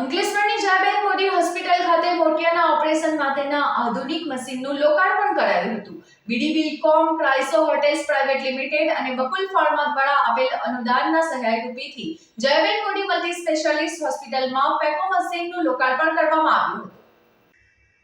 અંકલેશ્વરની Jayaben Modi hospital ખાતે મોતિયાના operation માટેના આધુનિક મશીનનું લોકાર્પણ કરાયું હતું. બીડી કોમ, પ્રાઇસો હોટેલ્સ પ્રાઇવેટ લિમિટેડ અને બકુલ ફાર્મા દ્વારા આપેલ અનુદાનના સહાયરૂપીથી જયાબેન મોદી મલ્ટી સ્પેશિયાલિસ્ટ હોસ્પિટલમાં પેકો મશીનનું લોકાર્પણ કરવામાં આવ્યું હતું.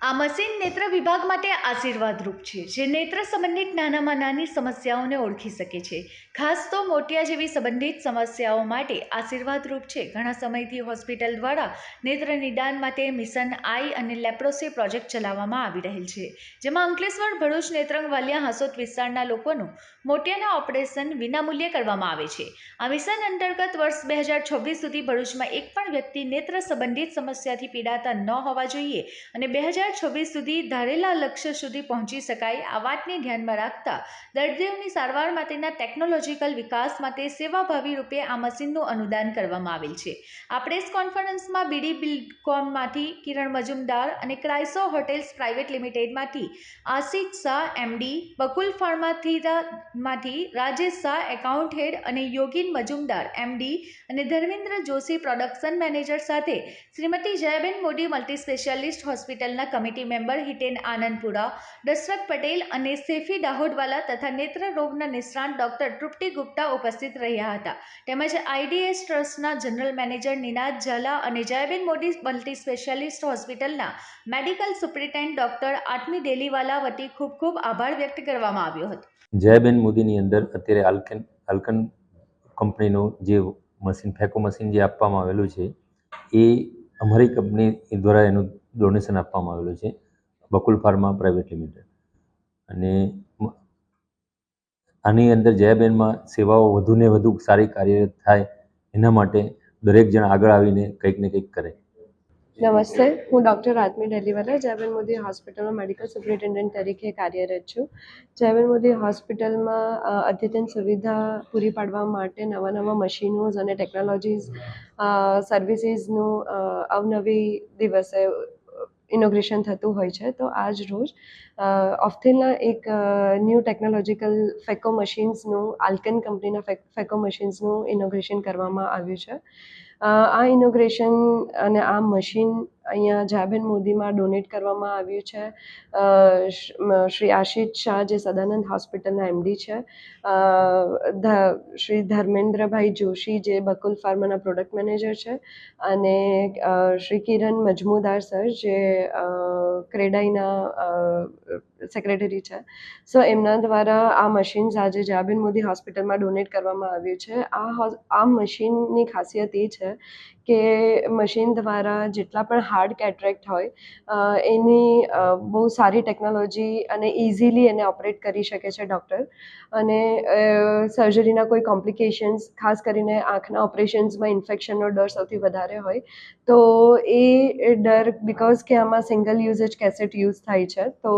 આ મશીન નેત્ર વિભાગ માટે આશીર્વાદરૂપ છે, જે નેત્ર સંબંધિત નાનામાં નાની સમસ્યાઓને ઓળખી શકે છે. ખાસ તો મોતિયા જેવી સંબંધિત સમસ્યાઓ માટે આશીર્વાદરૂપ છે. ઘણા સમયથી હોસ્પિટલ દ્વારા નેત્ર નિદાન માટે મિશન આઈ અને લેપ્રોસી પ્રોજેક્ટ ચલાવવામાં આવી રહેલ છે, જેમાં અંકલેશ્વર ભરૂચ નેત્રંગ વાલિયા હાસોદ વિસ્તારના લોકોનું મોતિયાના ઓપરેશન વિનામૂલ્યે કરવામાં આવે છે. આ મિશન અંતર્ગત વર્ષ બે હજાર છવ્વીસ સુધી ભરૂચમાં એક પણ વ્યક્તિ નેત્ર સંબંધિત સમસ્યાથી પીડાતા ન હોવા જોઈએ અને બે હજાર છવ્વીસ સુધી ધારેલા લક્ષ્ય સુધી પહોંચી શકાય આ વાતને ધ્યાનમાં રાખતા દર્દીઓની સારવાર માટેના ટેકનોલોજીકલ વિકાસ માટે સેવાભાવી રૂપે આ મશીનનું અનુદાન કરવામાં આવેલ છે. આ પ્રેસ કોન્ફરન્સમાં બીડી બિલકોમમાંથી કિરણ મજુમદાર અને ક્રાઇસો હોટેલ્સ પ્રાઇવેટ લિમિટેડમાંથી આશિષ શાહ, એમડી, બકુલ ફાર્માથીરામાંથી રાજેશ શાહ, એકાઉન્ટ હેડ અને યોગીન મજુમદાર, એમડી અને ધર્મેન્દ્ર જોશી પ્રોડક્શન મેનેજર સાથે શ્રીમતી જયાબેન મોદી મલ્ટી સ્પેશિયાલિસ્ટ હોસ્પિટલના કમિટી મેમ્બર હિટેન આનંદપુરા દશરથ પટેલ અને સેફી દાહોદવાલા તથા નેત્ર રોગના નિષ્ણાંત ડોક્ટર તૃપ્તિ ગુપ્તા ઉપસ્થિત રહ્યા હતા. તેમજ આઈડીએસ ટ્રસ્ટના જનરલ મેનેજર નિનાદ ઝાલા અને જયબેન મોદી મલ્ટી સ્પેશિયાલિસ્ટ હોસ્પિટલના medical superintendent doctor Atmi Deliwala વતી ખૂબ ખૂબ આભાર વ્યક્ત કરવામાં આવ્યો હતો. જયબેન મોદીની અંદર અત્યારે આલ્કન આલ્કન કંપનીનું જે મશીન, ફેકો મશીન જે આપવામાં આવેલું છે, એ અમારી કંપની દ્વારા એનું ડોનેશન આપવામાં આવેલું છે, બકુલ ફાર્મા પ્રાઇવેટ લિમિટેડ. અને આની અંદર જયાબેનમાં સેવાઓ વધુને વધુ સારી કાર્યરત થાય એના માટે દરેક જણ આગળ આવીને કંઈક ને કંઈક કરે. નમસ્તે, હું ડૉક્ટર આત્મી ડેલીવાલા, જયબેન મોદી હોસ્પિટલમાં મેડિકલ સુપરિન્ટેન્ડન્ટ તરીકે કાર્યરત છું. જયબેન મોદી હોસ્પિટલમાં અદ્યતન સુવિધા પૂરી પાડવા માટે નવા નવા મશીનોઝ અને ટેકનોલોજીસ સર્વિસીસનું અવનવી દિવસે ઇનોગ્રેશન થતું હોય છે, તો આજ રોજ ઓફથેલના એક ન્યૂ ટેકનોલોજીકલ ફેકો મશીન્સનું આલ્કન કંપનીના ફેકો મશીન્સનું ઇનોગ્રેશન કરવામાં આવ્યું છે. આ ઇનોગ્રેશન અને આ મશીન અહીંયા જાબેન મોદીમાં ડોનેટ કરવામાં આવ્યું છે. શ્રી આશિષ શાહ, જે સદાનંદ હોસ્પિટલના એમડી છે. શ્રી ધર્મેન્દ્રભાઈ જોશી, જે બકુલ ફાર્માના પ્રોડક્ટ મેનેજર છે. અને શ્રી કિરણ મજમુદાર સર, જે ક્રેડાઈના સેક્રેટરી છે. સો, એમના દ્વારા આ મશીન્સ આજે જાબેન મોદી હોસ્પિટલમાં ડોનેટ કરવામાં આવ્યું છે. આ આ મશીનની ખાસિયત એ છે કે મશીન દ્વારા જેટલા પણ હાર્ડ કેટરેક્ટ હોય એની બહુ સારી ટેકનોલોજી અને ઇઝીલી એને ઓપરેટ કરી શકે છે ડૉક્ટર અને સર્જરીના કોઈ કોમ્પ્લિકેશન્સ ખાસ કરીને આંખના ઓપરેશન્સમાં ઇન્ફેક્શનનો ડર સૌથી વધારે હોય, તો એ ડર બિકોઝ કે આમાં સિંગલ યુઝેજ કેસેટ યુઝ થાય છે, તો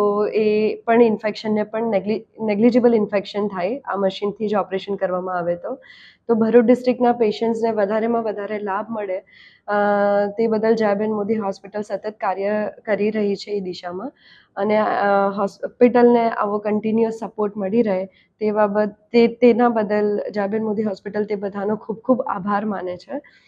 એ પણ ઇન્ફેક્શનને પણ નેગ્લી નેગ્લિજિબલ ઇન્ફેક્શન થાય આ મશીનથી જ ઓપરેશન કરવામાં આવે તો. તો ભરૂચ ડિસ્ટ્રિક્ટના પેશન્ટ્સને વધારેમાં વધારે લાભ મળે તે બદલ જયાબેન મોદી હોસ્પિટલ સતત કાર્ય કરી રહી છે એ દિશામાં. અને હોસ્પિટલને આવો કન્ટિન્યુઅસ સપોર્ટ મળી રહે તે બાબત તે, તેના બદલ જાબેન મોદી હોસ્પિટલ તે બધાનો ખૂબ ખૂબ આભાર માને છે.